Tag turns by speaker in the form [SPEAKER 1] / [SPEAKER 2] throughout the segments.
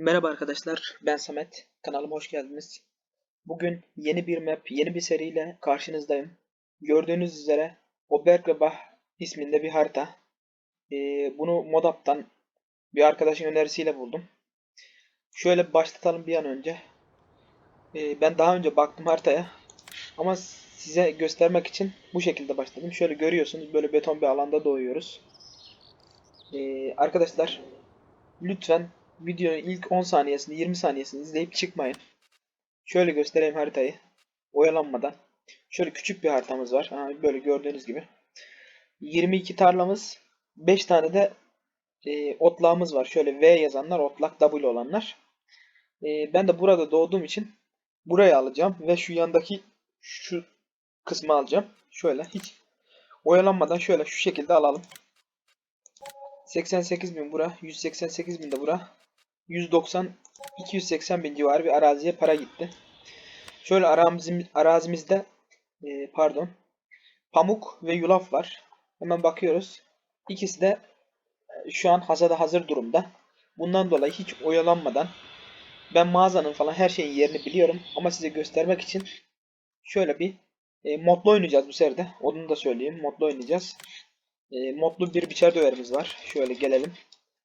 [SPEAKER 1] Merhaba arkadaşlar, ben Samet. Kanalıma hoş geldiniz. Bugün yeni bir map, yeni bir seriyle karşınızdayım. Gördüğünüz üzere Obergebach isminde bir harita. Ee, bunu Modap'tan bir arkadaşın önerisiyle buldum. Şöyle başlatalım bir an önce. Ee, ben daha önce baktım haritaya. Ama size göstermek için bu şekilde başladım. Şöyle görüyorsunuz böyle beton bir alanda doğuyoruz. Ee, arkadaşlar lütfen videonun ilk 10 saniyesini 20 saniyesini izleyip çıkmayın. Şöyle göstereyim haritayı. Oyalanmadan. Şöyle küçük bir haritamız var. Böyle gördüğünüz gibi. 22 tarlamız. 5 tane de e, otlağımız var. Şöyle V yazanlar otlak W olanlar. E, ben de burada doğduğum için burayı alacağım. Ve şu yandaki şu kısmı alacağım. Şöyle hiç oyalanmadan şöyle şu şekilde alalım. 88 bin bura. 188 bin de bura. 190 280 bin civarı bir araziye para gitti. Şöyle arazimiz, arazimizde e, pardon pamuk ve yulaf var. Hemen bakıyoruz. İkisi de e, şu an hasada hazır durumda. Bundan dolayı hiç oyalanmadan ben mağazanın falan her şeyin yerini biliyorum ama size göstermek için şöyle bir e, modlu oynayacağız bu sefer de. Onu da söyleyeyim. Modlu oynayacağız. E, modlu bir biçer döverimiz var. Şöyle gelelim.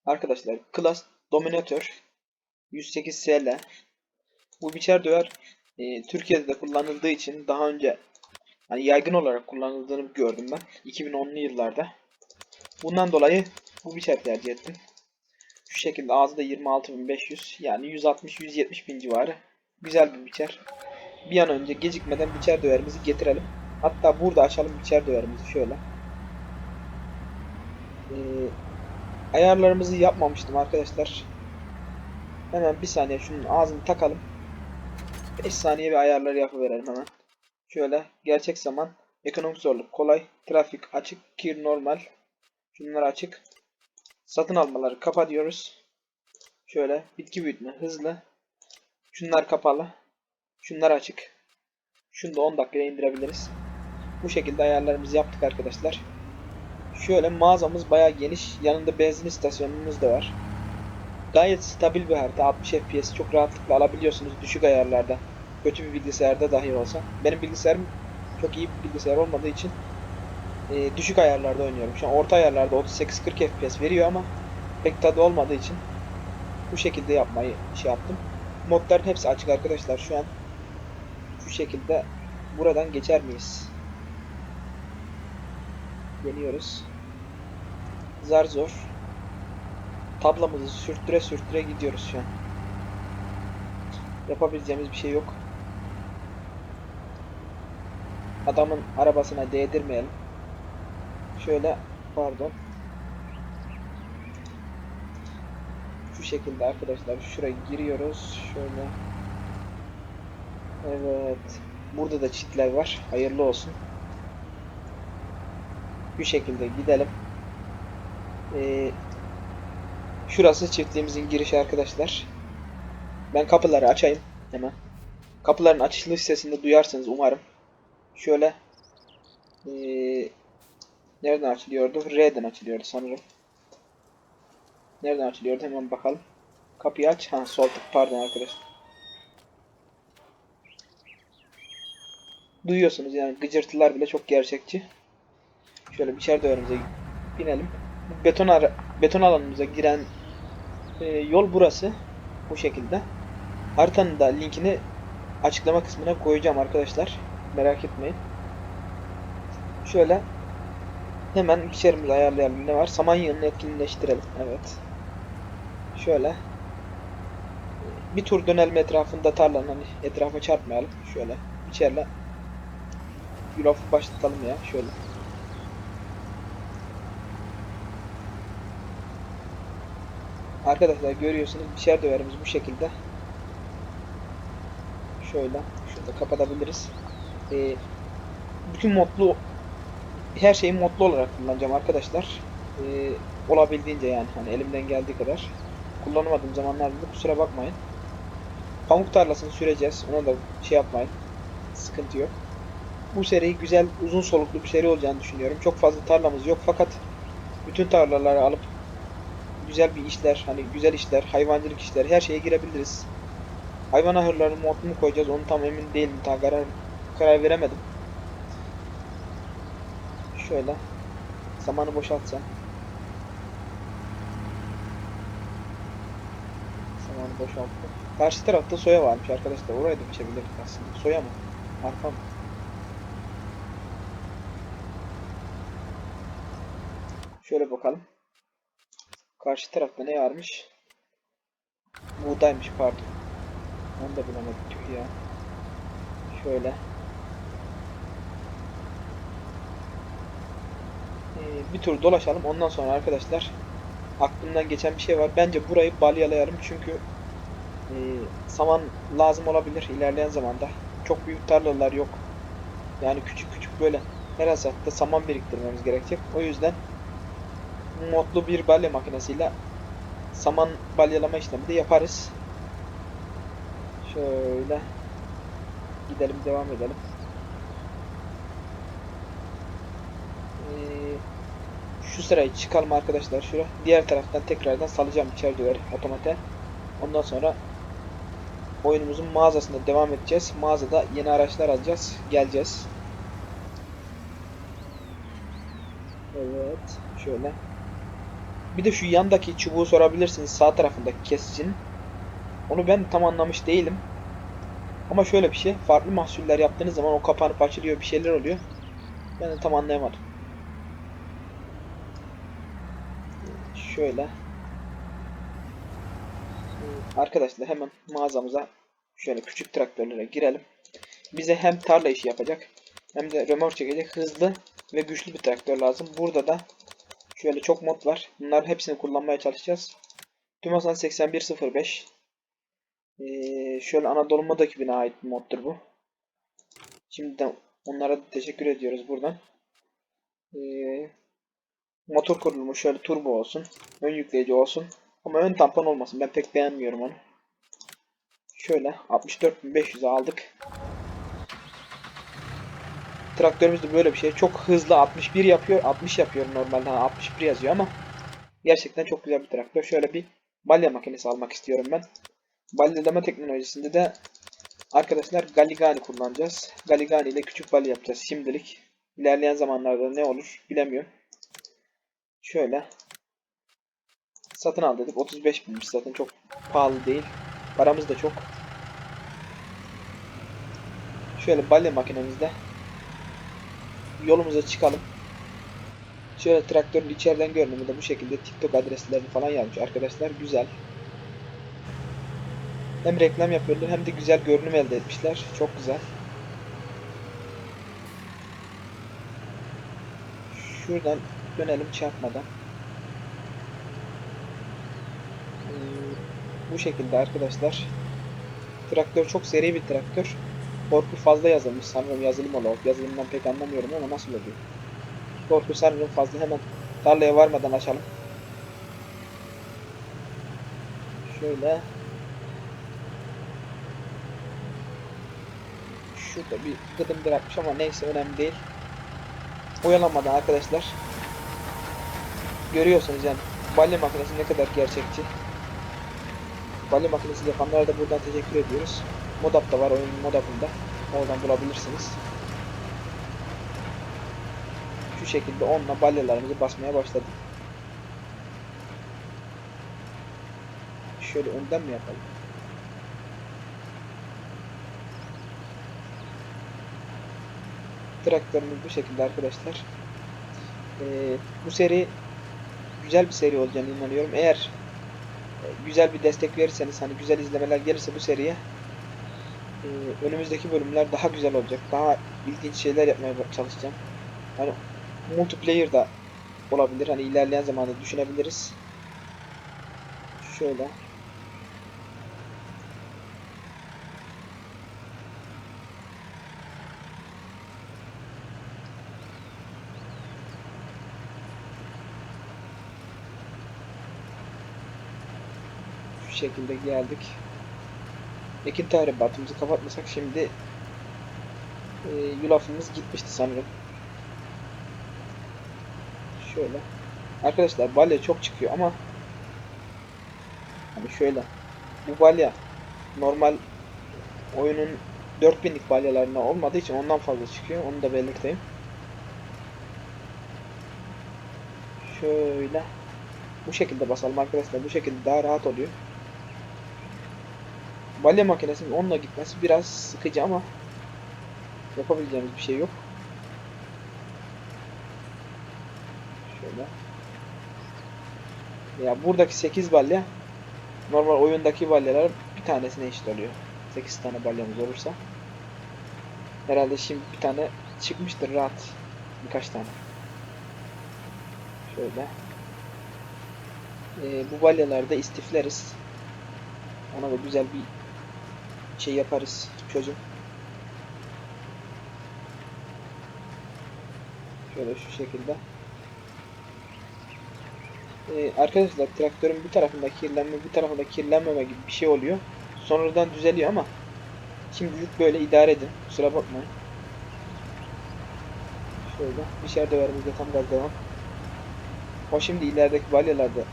[SPEAKER 1] Arkadaşlar Class Dominator 108 SL bu biçer döver e, Türkiye'de de kullanıldığı için daha önce hani yaygın olarak kullanıldığını gördüm ben 2010'lu yıllarda. Bundan dolayı bu biçer tercih ettim. Şu şekilde ağzı da 26.500 yani 160-170 bin civarı. Güzel bir biçer. Bir an önce gecikmeden biçer döverimizi getirelim. Hatta burada açalım biçer döverimizi şöyle. Ee, ayarlarımızı yapmamıştım arkadaşlar. Hemen bir saniye şunun ağzını takalım. 5 saniye bir ayarları yapıverelim hemen. Şöyle gerçek zaman, ekonomik zorluk kolay, trafik açık, kir normal. Şunlar açık. Satın almaları kapa diyoruz. Şöyle bitki büyütme hızlı. Şunlar kapalı. Şunlar açık. Şunu da 10 dakikaya indirebiliriz. Bu şekilde ayarlarımızı yaptık arkadaşlar. Şöyle mağazamız bayağı geniş. Yanında benzin istasyonumuz da var. Gayet stabil bir harita. 60 FPS çok rahatlıkla alabiliyorsunuz düşük ayarlarda. Kötü bir bilgisayarda dahi olsa. Benim bilgisayarım çok iyi bir bilgisayar olmadığı için e, düşük ayarlarda oynuyorum. Şu an orta ayarlarda 38-40 FPS veriyor ama pek tadı olmadığı için bu şekilde yapmayı şey yaptım. Modların hepsi açık arkadaşlar şu an. Şu şekilde buradan geçer miyiz? Deniyoruz. Zar zor. Tablamızı sürttüre sürttüre gidiyoruz şu an. Yapabileceğimiz bir şey yok. Adamın arabasına değdirmeyelim. Şöyle pardon. Şu şekilde arkadaşlar şuraya giriyoruz. Şöyle. Evet. Burada da çitler var. Hayırlı olsun. Bu şekilde gidelim. Ee, Şurası çiftliğimizin girişi arkadaşlar. Ben kapıları açayım hemen. Kapıların açılış sesini duyarsınız umarım. Şöyle ee, nereden açılıyordu? R'den açılıyordu sanırım. Nereden açılıyordu? Hemen bakalım. Kapıyı aç. Ha sol tık pardon arkadaşlar. Duyuyorsunuz yani gıcırtılar bile çok gerçekçi. Şöyle biçer döverimize binelim. Beton, ara, beton alanımıza giren e, yol burası. Bu şekilde. Haritanın da linkini açıklama kısmına koyacağım arkadaşlar. Merak etmeyin. Şöyle hemen içerimizi ayarlayalım. Ne var? Samanyağını etkinleştirelim. Evet. Şöyle bir tur dönelim etrafında tarlanın hani etrafa çarpmayalım. Şöyle içerle yulafı başlatalım ya. Şöyle. Arkadaşlar görüyorsunuz biçer döverimiz bu şekilde. Şöyle şurada kapatabiliriz. Ee, bütün modlu her şeyi modlu olarak kullanacağım arkadaşlar. Ee, olabildiğince yani hani elimden geldiği kadar. Kullanamadığım zamanlarda da kusura bakmayın. Pamuk tarlasını süreceğiz. Ona da şey yapmayın. Sıkıntı yok. Bu seri güzel, uzun soluklu bir seri olacağını düşünüyorum. Çok fazla tarlamız yok fakat bütün tarlaları alıp güzel bir işler, hani güzel işler, hayvancılık işleri her şeye girebiliriz. Hayvan ahırları mod mu koyacağız onu tam emin değilim. Daha karar, karar veremedim. Şöyle zamanı boşaltsam. Zamanı boşalttım. Karşı tarafta soya varmış arkadaşlar. Oraya da biçebilirdik aslında. Soya mı? Arpa mı? Şöyle bakalım. Karşı tarafta ne varmış? Buğdaymış pardon. Onu da bilemedim tüh ya. Şöyle. Ee, bir tur dolaşalım. Ondan sonra arkadaşlar aklımdan geçen bir şey var. Bence burayı balyalayalım çünkü e, saman lazım olabilir ilerleyen zamanda. Çok büyük tarlalar yok. Yani küçük küçük böyle her hasatta saman biriktirmemiz gerekecek. O yüzden modlu bir balya makinesiyle saman balyalama işlemi de yaparız. Şöyle gidelim devam edelim. Ee, şu sırayı çıkalım arkadaşlar şuraya. Diğer taraftan tekrardan salacağım içerideleri otomate. Ondan sonra oyunumuzun mağazasında devam edeceğiz. Mağazada yeni araçlar alacağız. Geleceğiz. Evet. Şöyle. Bir de şu yandaki çubuğu sorabilirsiniz. Sağ tarafındaki kesicinin. Onu ben tam anlamış değilim. Ama şöyle bir şey. Farklı mahsuller yaptığınız zaman o kapanıp açılıyor. Bir şeyler oluyor. Ben de tam anlayamadım. Şöyle. Arkadaşlar hemen mağazamıza şöyle küçük traktörlere girelim. Bize hem tarla işi yapacak hem de römork çekecek hızlı ve güçlü bir traktör lazım. Burada da şöyle çok mod var. Bunların hepsini kullanmaya çalışacağız. Tümasan 8105 ee, şöyle Anadolu Moda ekibine ait moddur bu. Şimdiden onlara teşekkür ediyoruz buradan. Ee, motor kurulumu şöyle turbo olsun. Ön yükleyici olsun. Ama ön tampon olmasın. Ben pek beğenmiyorum onu. Şöyle 64.500'e aldık. Traktörümüz de böyle bir şey. Çok hızlı 61 yapıyor. 60 yapıyor normalde. Ha, 61 yazıyor ama gerçekten çok güzel bir traktör. Şöyle bir balya makinesi almak istiyorum ben. Balyalama teknolojisinde de arkadaşlar Galigani kullanacağız. Galigani ile küçük balya yapacağız şimdilik. İlerleyen zamanlarda ne olur bilemiyorum. Şöyle satın al dedik. 35 binmiş zaten çok pahalı değil. Paramız da çok. Şöyle balya makinemizde yolumuza çıkalım. Şöyle traktörün içeriden görünümü de bu şekilde TikTok adreslerini falan yazmış arkadaşlar. Güzel. Hem reklam yapıyorlar hem de güzel görünüm elde etmişler. Çok güzel. Şuradan dönelim çarpmadan. Ee, bu şekilde arkadaşlar. Traktör çok seri bir traktör. Korku fazla yazılmış sanırım yazılım olarak. Yazılımdan pek anlamıyorum ama nasıl oluyor? Korku sanırım fazla hemen tarlaya varmadan açalım. Şöyle Şurada bir gıdım bırakmış ama neyse önemli değil. Oyalanmadan arkadaşlar. Görüyorsunuz yani balya makinesi ne kadar gerçekçi. Balya makinesi yapanlara da buradan teşekkür ediyoruz. Modap da var oyunun modapında. Oradan bulabilirsiniz. Şu şekilde onunla balyalarımızı basmaya başladık. Şöyle önden mi yapalım? traktörümüz bu şekilde arkadaşlar. Ee, bu seri güzel bir seri olacağını inanıyorum. Eğer e, güzel bir destek verirseniz hani güzel izlemeler gelirse bu seriye e, önümüzdeki bölümler daha güzel olacak. Daha ilginç şeyler yapmaya çalışacağım. Hani multiplayer da olabilir. Hani ilerleyen zamanda düşünebiliriz. Şöyle şekilde geldik. Ekin tahribatımızı kapatmasak şimdi e, yulafımız gitmişti sanırım. Şöyle. Arkadaşlar balya çok çıkıyor ama Hani şöyle. Bu balya normal oyunun 4000'lik balyalarına olmadığı için ondan fazla çıkıyor. Onu da belirteyim. Şöyle. Bu şekilde basalım arkadaşlar. Bu şekilde daha rahat oluyor. Balya makinesinin onunla gitmesi biraz sıkıcı ama yapabileceğimiz bir şey yok. Şöyle. Ya buradaki 8 balya normal oyundaki balyalar bir tanesine eşit oluyor. 8 tane balyamız olursa. Herhalde şimdi bir tane çıkmıştır rahat. Birkaç tane. Şöyle. Ee, bu balyalarda istifleriz. Ona da güzel bir şey yaparız. Çözüm. Şöyle şu şekilde. Ee, arkadaşlar traktörün bir tarafında kirlenme, bir tarafında kirlenmeme gibi bir şey oluyor. Sonradan düzeliyor ama şimdilik böyle idare edin. Kusura bakmayın. Şöyle dışarıda verimizde tam gaz devam. O şimdi ilerideki balyalarda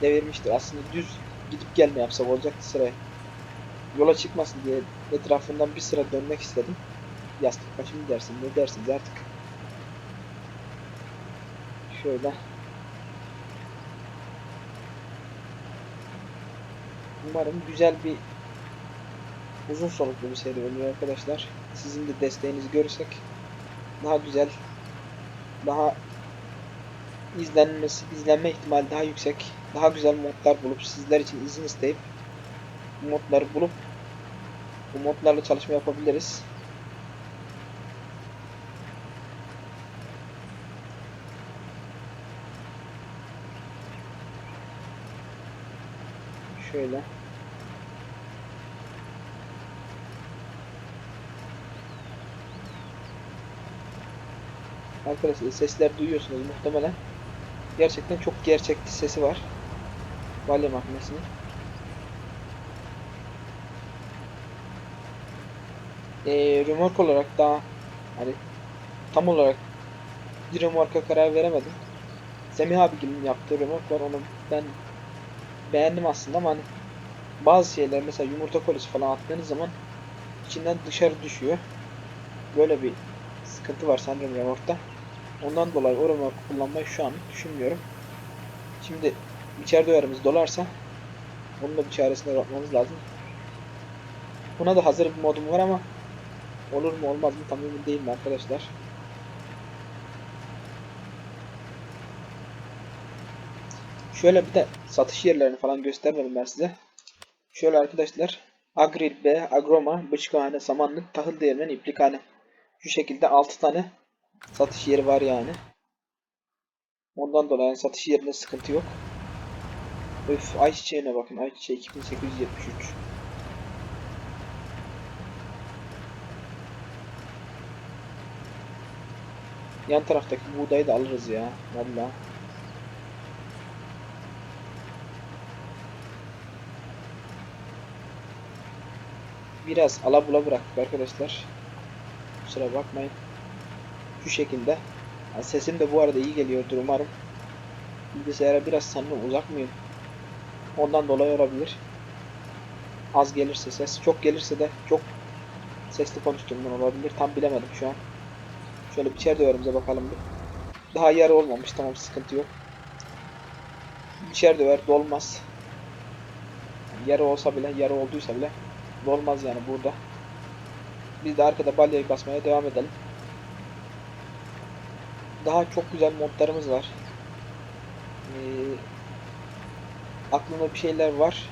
[SPEAKER 1] devirmiştir. Aslında düz gidip gelme yapsak olacaktı sırayı. Yola çıkmasın diye etrafından bir sıra dönmek istedim. Yastık başı dersin ne dersiniz artık. Şöyle. Umarım güzel bir uzun soluklu bir seri olur arkadaşlar. Sizin de desteğinizi görürsek daha güzel, daha izlenmesi, izlenme ihtimali daha yüksek, daha güzel modlar bulup sizler için izin isteyip modları bulup bu modlarla çalışma yapabiliriz. Şöyle. Arkadaşlar sesler duyuyorsunuz muhtemelen. Gerçekten çok gerçekçi sesi var. Balya makinesinin. Ee, römork olarak daha hani tam olarak bir römorka karar veremedim. Semih abigilin yaptığı römork var onu ben beğendim aslında ama hani bazı şeyler mesela yumurta kolisi falan attığınız zaman içinden dışarı düşüyor. Böyle bir sıkıntı var sanırım römorkta. Ondan dolayı o römorku kullanmayı şu an düşünmüyorum. Şimdi içeride uyarımız dolarsa onun da bir çaresine bakmamız lazım. Buna da hazır bir modum var ama olur mu olmaz mı tam emin değilim arkadaşlar. Şöyle bir de satış yerlerini falan göstermedim ben size. Şöyle arkadaşlar. Agril B, Agroma, Bıçkıhane, Samanlık, Tahıl Değirmeni, İplikhane. Şu şekilde 6 tane satış yeri var yani. Ondan dolayı satış yerinde sıkıntı yok. Öf ayçiçeğine bakın. Ayçiçeği 2873. Yan taraftaki buğdayı da alırız ya. Vallahi. Biraz alabula bıraktık arkadaşlar. Kusura bakmayın. Şu şekilde. Yani sesim de bu arada iyi geliyordur umarım. Bilgisayara biraz sanırım uzak mıyım? Ondan dolayı olabilir. Az gelirse ses, çok gelirse de çok sesli konuştuğumdan olabilir. Tam bilemedim şu an. Şöyle bir içeride döverimize bakalım bir. Daha yarı olmamış tamam sıkıntı yok. İçeride döver dolmaz. Yani yarı olsa bile, yarı olduysa bile dolmaz yani burada. Biz de arkada balyayı basmaya devam edelim. Daha çok güzel modlarımız var. Ee, aklımda bir şeyler var.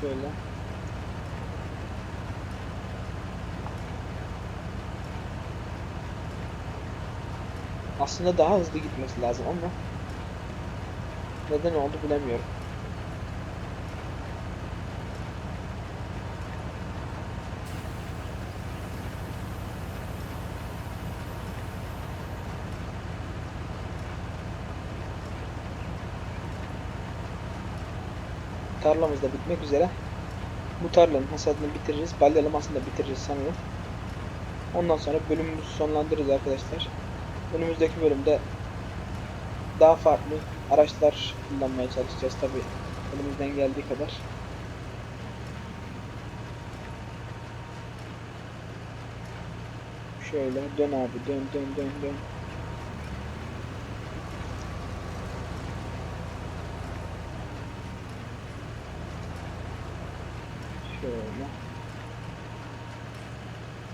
[SPEAKER 1] Şöyle. Aslında daha hızlı gitmesi lazım ama neden oldu bilemiyorum. Tarlamız da bitmek üzere. Bu tarlanın hasadını bitiririz. Balyalamasını da bitiririz sanırım. Ondan sonra bölümümüzü sonlandırırız arkadaşlar. Önümüzdeki bölümde daha farklı araçlar kullanmaya çalışacağız tabi elimizden geldiği kadar. Şöyle dön abi dön dön dön dön. Şöyle.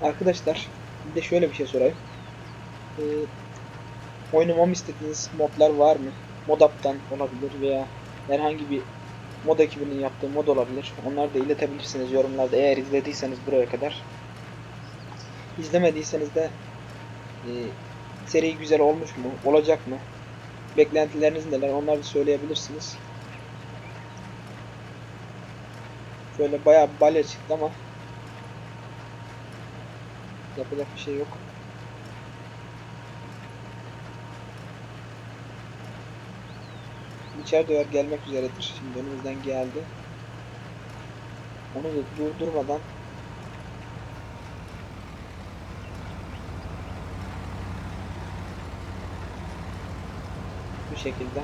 [SPEAKER 1] Arkadaşlar bir de şöyle bir şey sorayım. Ee, oynamamı istediğiniz modlar var mı? Modap'tan olabilir veya herhangi bir mod ekibinin yaptığı mod olabilir. Onları da iletebilirsiniz yorumlarda eğer izlediyseniz buraya kadar. İzlemediyseniz de e, seri güzel olmuş mu? Olacak mı? Beklentileriniz neler? Onları da söyleyebilirsiniz. Şöyle bayağı balya çıktı ama yapacak bir şey yok. İçeri döver gelmek üzeredir. Şimdi önümüzden geldi. Onu da durdurmadan bu şekilde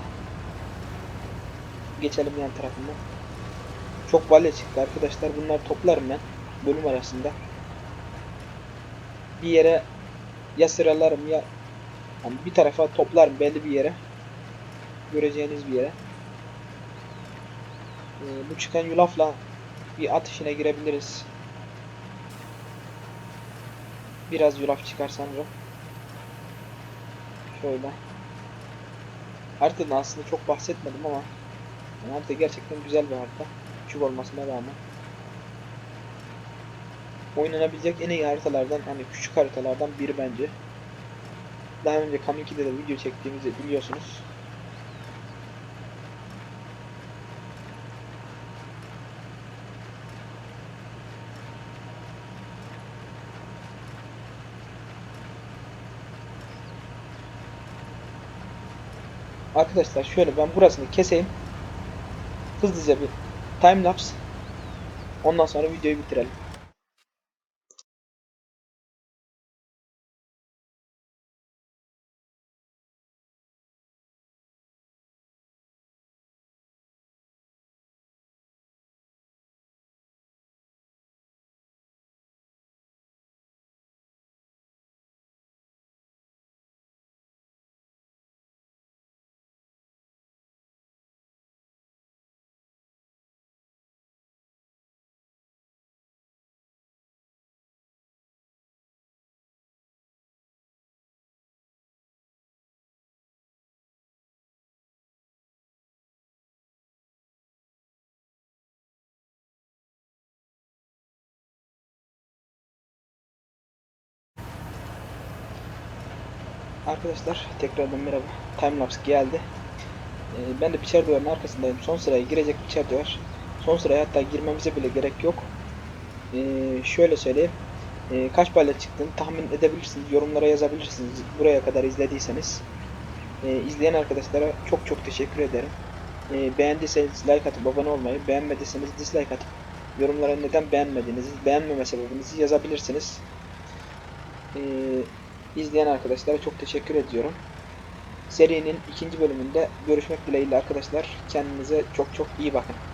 [SPEAKER 1] geçelim yan tarafından. Çok balya çıktı arkadaşlar. Bunları toplarım ben bölüm arasında. Bir yere ya sıralarım ya hani bir tarafa toplarım belli bir yere. Göreceğiniz bir yere. Ee, bu çıkan yulafla bir at işine girebiliriz. Biraz yulaf çıkar sanırım. Şöyle. Haritadan aslında çok bahsetmedim ama yani harita gerçekten güzel bir harita. Küçük olmasına rağmen. Oynanabilecek en iyi haritalardan hani küçük haritalardan biri bence. Daha önce Kam2'de de video çektiğimizi biliyorsunuz. Arkadaşlar şöyle ben burasını keseyim. Hızlıca bir time lapse. Ondan sonra videoyu bitirelim. Arkadaşlar tekrardan merhaba. Timelapse geldi. Ee, ben de biçer duvarın arkasındayım. Son sıraya girecek biçer duvar. Son sıraya hatta girmemize bile gerek yok. Ee, şöyle söyleyeyim. Ee, kaç balya çıktığını tahmin edebilirsiniz. Yorumlara yazabilirsiniz. Buraya kadar izlediyseniz. Ee, izleyen arkadaşlara çok çok teşekkür ederim. Ee, beğendiyseniz like atıp abone olmayı, beğenmediyseniz dislike atıp yorumlara neden beğenmediğinizi, beğenmeme sebebinizi yazabilirsiniz. Ee, izleyen arkadaşlara çok teşekkür ediyorum. Serinin ikinci bölümünde görüşmek dileğiyle arkadaşlar. Kendinize çok çok iyi bakın.